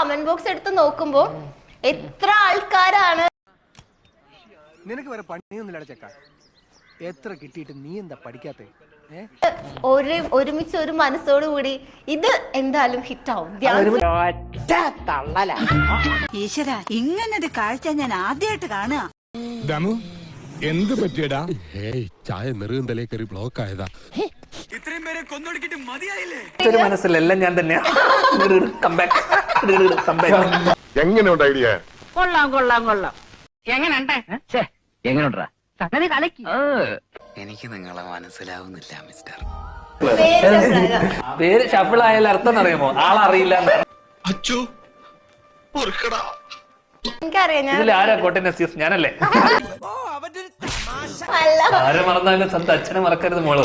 Comment box എടുത്ത് നോക്കുമ്പോ എത്ര ആൾക്കാരാണ്? നിനക്ക് വേറെ പണിയൊന്നുമില്ല ചെക്ക. എത്ര കിട്ടിയിട്ട് നീ എന്താ പഠിക്കാത്ത? ഒരു ഒരുമിച്ച് ഒരു മനസ്സോട് കൂടി ഇത് എന്തായാലും ഹിറ്റ് ആവും. ഈശ്വര ഇങ്ങനൊരു കാഴ്ച ഞാൻ ആദ്യമായിട്ട് കാണുക. എന്ത് പറ്റിയടാ? ചായ നെറുകന്തലേ കയറി ബ്ലോക്ക് ആയതാ. ഒരു മനസ്സിലെല്ലാം ഞാൻ തന്നെയാ കമ്പാക്ക് കമ്പാക്ക് എങ്ങനെയുണ്ട് ഐഡിയ? കൊള്ളാം കൊള്ളാം കൊള്ളാം. എങ്ങനെയുണ്ട്? എങ്ങനെയുണ്ടാ? സംഗതി കലക്കി. എനിക്ക് നിങ്ങളെ മനസ്സിലാവുന്നില്ല മിസ്റ്റർ. പേര്. പേര് ഷഫിൾ ആയാലും അർത്ഥം അറിയുമോ ആളറിയില്ല എനിക്കറിയാം ഞാൻ ഞാനല്ലേ? ആരെ മറന്നാലും സ്വന്തം അച്ഛനെ മറക്കരുത് മോൾ.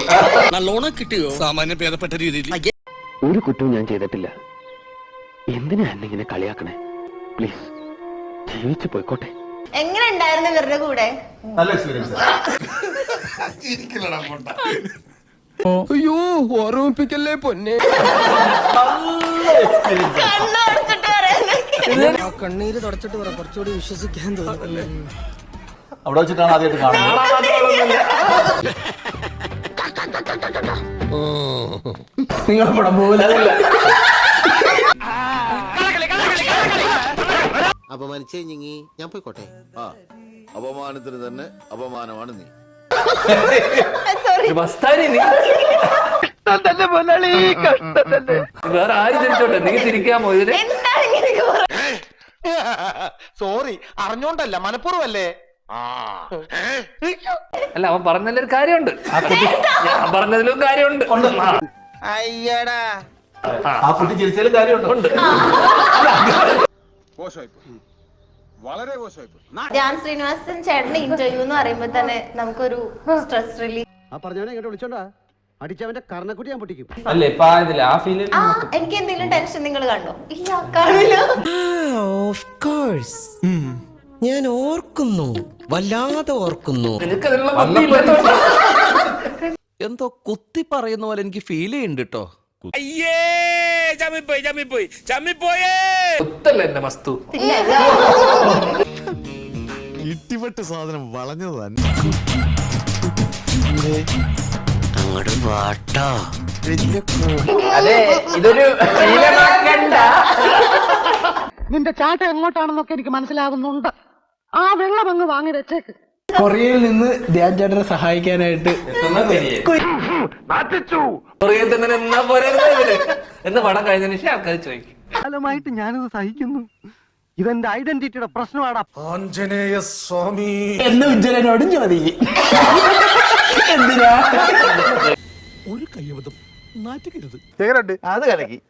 നല്ലോണം കിട്ടിയോ? സാമാന്യം ഭേദപ്പെട്ട രീതിയിൽ. ഒരു കുറ്റവും ഞാൻ ചെയ്തിട്ടില്ല. എന്തിനാ എന്നെ ഇങ്ങനെ കളിയാക്കണേ? പ്ലീസ് ജീവിച്ചു പോയിക്കോട്ടെ. എങ്ങനെ ഉണ്ടായിരുന്നു ഇവരുടെ കൂടെ? അയ്യോ ഓർമ്മിപ്പിക്കല്ലേ പൊന്നെ? കണ്ണീര് തുടച്ചിട്ട് പറ കുറച്ചുകൂടി വിശ്വസിക്കാൻ തോന്നുന്നു. അവിടെ വെച്ചിട്ടാണ് ആദ്യമായിട്ട് കാണുന്നത്. നിങ്ങൾ പടം പോകില്ല അപമാനിച്ചേ ഞങ്ങി. ഞാൻ പോയിക്കോട്ടെ. ആ. അപമാനത്തിന് തന്നെ അപമാനമാണ് നീ. സോറി മസ്താനി നീ വേറെ ആരും ചിരിച്ചോട്ടെ നീ ചിരിക്കാമോ ഇതിന്? സോറി അറിഞ്ഞോണ്ടല്ല. മനഃപൂർവല്ലേ അല്ല അവൻ പറഞ്ഞതിലൊരു കാര്യമുണ്ട്. ഞാൻ പറഞ്ഞതിലും കാര്യമുണ്ട്. ആ. അയ്യടാ. ആ. കുട്ടി ജനിച്ചാലും കാര്യമുണ്ട്. ഉണ്ട്. വളരെ ധ്യാൻ ശ്രീനിവാസൻ ചേട്ടന്റെ ഇന്റർവ്യൂ എന്ന് പറയുമ്പോ തന്നെ നമുക്കൊരു സ്ട്രെസ് റിലീഫ് ആ പറഞ്ഞവനെ ഇങ്ങോട്ട് വിളിച്ചോണ്ടാ. അടിച്ചവന്റെ കർണക്കുട്ടി ഞാൻ പൊട്ടിക്കും. അല്ലേ ഇപ്പൊ ഇതില്ല ആ ഫീൽ ആ എനിക്ക് എന്തെങ്കിലും ടെൻഷൻ നിങ്ങൾ കണ്ടോ? ഇല്ല കാണില്ല ഓഫ് കോഴ്സ് ഞാൻ ഓർക്കുന്നു വല്ലാതെ ഓർക്കുന്നു. എന്തോ കുത്തി പറയുന്ന പോലെ എനിക്ക് ഫീൽ ചെയ്യുന്നുണ്ട് കേട്ടോ അയ്യേ ചമ്മിപ്പോയി ചമ്മിപ്പോയി ചമ്മിപ്പോയേ. മസ്തു. ഇല്ല ഇട്ടിപ്പെട്ട് സാധനം വളഞ്ഞത് തന്നെ. അങ്ങോട്ട് വാട്ടോ. അതെ ഇതൊരു ശീലമാക്കണ്ട. നിന്റെ ചാട്ട എങ്ങോട്ടാണെന്നൊക്കെ എനിക്ക് മനസ്സിലാകുന്നുണ്ട്. ആ വെള്ളം അങ്ങ് വാങ്ങി വെച്ചേക്ക്. കൊറിയയിൽ നിന്ന് ധ്യാൻ ചേട്ടനെ സഹായിക്കാനായിട്ട് കൊറിയത്തിൽ തന്നെ എന്നാ പോരായിരുന്നു ഇതിന് എന്ന് പടം കഴിഞ്ഞതിന് ശേഷം ആൾക്കാർ ചോദിക്കും. കാലമായിട്ട് ഞാനിത് സഹിക്കുന്നു. ഇതെന്റെ ഐഡന്റിറ്റിയുടെ പ്രശ്നമാടാ. എന്ന് ഉജ്ജലനോടും ചോദിക്കും. എന്തിനാ? ഒരു കയ്യബദ്ധം. നാറ്റുകരുത്. അത് കലക്കി.